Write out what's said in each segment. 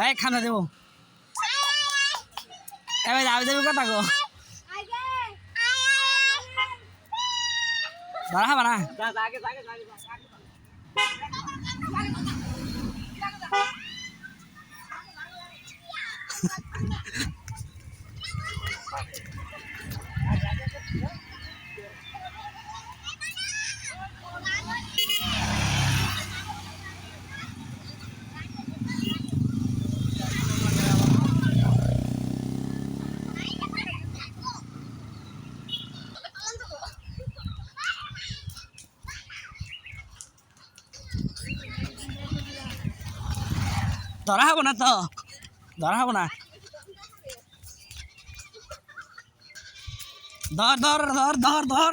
এই খানা দেবো এবার যাবে যাবে কথা গো ধরা হবে না ধরা হব না তো ধরা হব না ধর ধর ধর ধর ধর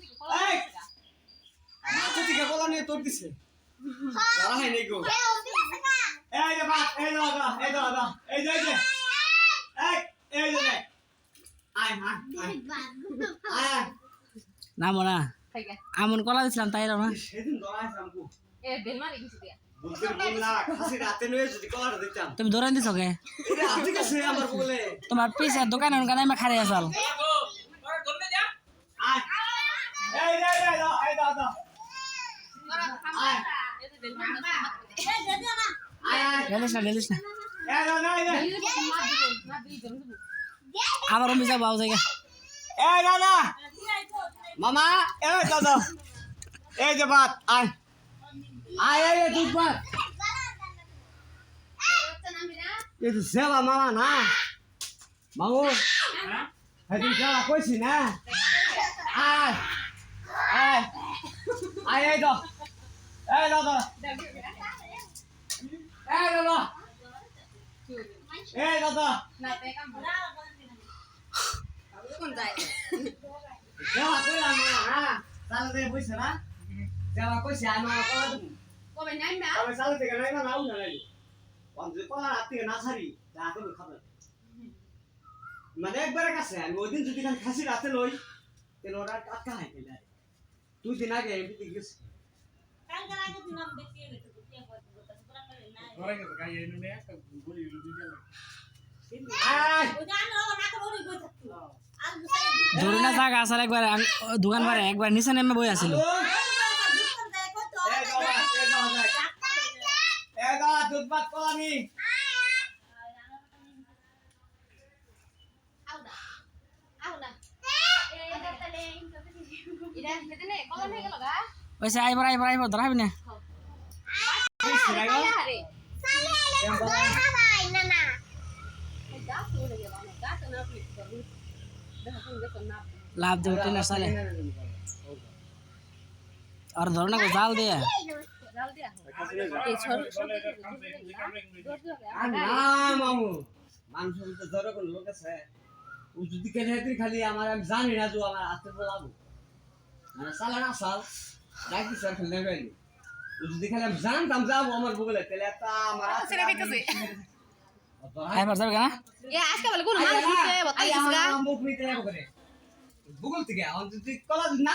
সালা পারা তুমি তোর দিছে। ধরা হয় নাই গো। এই যে বাপ এই দাদা এই দাদা এই যে এই এই এই যে আয় মা আয়। আয় না আমন কলা দিছিলাম তাই না সেদিন ধরা আছে আমকু এ বেল মারি দিয়া বুদ্ধির বল না খাসি রাতে নয়ে যদি কলাটা দিতাম। তুমি দৌড়াই দিছ গে? বলে। তোমার দোকানে দোকানে খারে আসাল আয় এই যে এই যে দাও, এই দাদা আয় এ বেল মারি আয় আয় ঢেলিস না আবার অমি যাব জায়গা এই দাদা মামা এই দাদা এই যে বাত আয় আয় এই দুধ বাত এই তো সেবা মামা না মামু হেদিন সেবা কইছি না আয় আয় আয় এই এই দাদা এই দাদা এই দাদা কোন যায় কইলাম মামা না তাহলে দে বইছে না? সেবা কইছি, আমি কলা দেবো। কবে নাই না আমি সালে থেকে নাই না নাও না নাই। অন্ত কলা রাত না ছাড়ি, যা করে খাবে। মানে একবারে কাছে, আমি ওই দিন যদি খাসি রাতে লই তেল ওরা হয় পেলে তুই দিন আগে এমনি গেছি। আয় ধরে না জায়গা আসার একবার দোকান পারে একবার নিচে নেমে বই আছিল এগা দুধ ইরা হেতে নে কলম হয়ে গেল গা ওইসে আইবার আইবার আইবার ধরাবি না গা চলে গেল না লাভ সালে। আর ধর না জাল দিয়ে। মানুষের তো কোন লোক আছে। ও যদি কেটে খালি আমার, আমি জানি না যে আমার আসতে বলাবো। মানে সালা না সাল। ডাকি স্যার খেলে গেলি ও যদি খালি আমি জানতাম যাব আমার বগলে তাহলে একটা আমার ছেড়ে দিতেছে। আইবার যাবে না এ আজকে বলে কোন মানুষ আছে বতাই গেছে গা মুখ নিতে যাব করে। ভূগোল থেকে আমার যদি কলা না